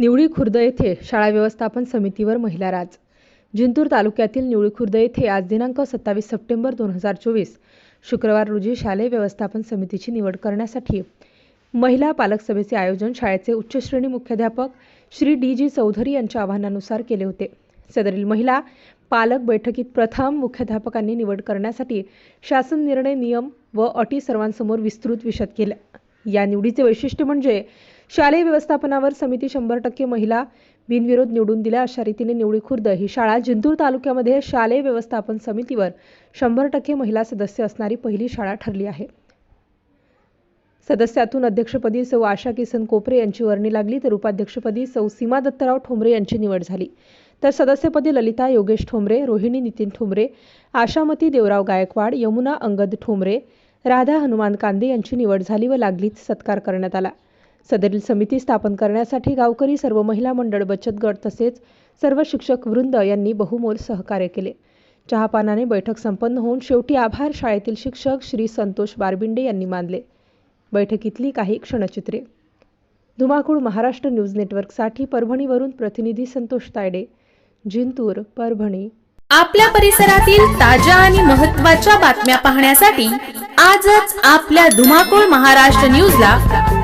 निवळी खुर्द येथे शाळा व्यवस्थापन समितीवर महिला राज. जिंतूर तालुक्यातील निवळी खुर्द येथे आज दिनांक सत्तावीस सप्टेंबर दोन हजार चोवीस शुक्रवार रोजी शालेय व्यवस्थापन समितीची निवड करण्यासाठी महिला पालक सभेचे आयोजन शाळेचे उच्च श्रेणी मुख्याध्यापक श्री डी जी चौधरी यांच्या आवाहनानुसार केले होते. सदरील महिला पालक बैठकीत प्रथम मुख्याध्यापकांनी निवड करण्यासाठी शासन निर्णय नियम व अटी सर्वांसमोर विस्तृत विशद केल्या. या निवडीचे वैशिष्ट्य म्हणजे शालेय व्यवस्थापनावर समिती शंभर टक्के महिला बिनविरोध निवडून दिल्या. अशा रीतीने निवडी खुर्द ही शाळा जिंतूर तालुक्यामध्ये शालेय व्यवस्थापन समितीवर शंभर टक्के महिला सदस्य असणारी पहिली शाळा ठरली आहे. सदस्यातून अध्यक्षपदी सौ आशा किसन कोपरे यांची वर्णी लागली तर उपाध्यक्षपदी सौ सीमा दत्तराव ठोंबरे यांची निवड झाली. तर सदस्यपदी ललिता योगेश ठोंबरे रोहिणी नितीन ठोंबरे आशामती देवराव गायकवाड यमुना अंगद ठोंबरे राधा हनुमान कांदे यांची निवड झाली व लागलीच सत्कार करण्यात आला. सदरील समिती स्थापन करण्यासाठी गावकरी सर्व महिला मंडळ बचत गट तसेच सर्व शिक्षक वृंद यांनी बहुमोल सहकार्य केले. चहापानाने बैठक संपन्न होऊन शेवटी आभार शाळेतील शिक्षक श्री संतोष बारबिंडे यांनी मानले. बैठकीतली काही क्षणचित्रे. धुमाकूळ महाराष्ट्र न्यूज नेटवर्कसाठी परभणीवरून प्रतिनिधी संतोष तायडे जिंतूर परभणी. आपल्या परिसरातील ताज्या आणि महत्त्वाच्या बातम्या पाहण्यासाठी आजच आपल्या धुमाकूळ महाराष्ट्र न्यूजला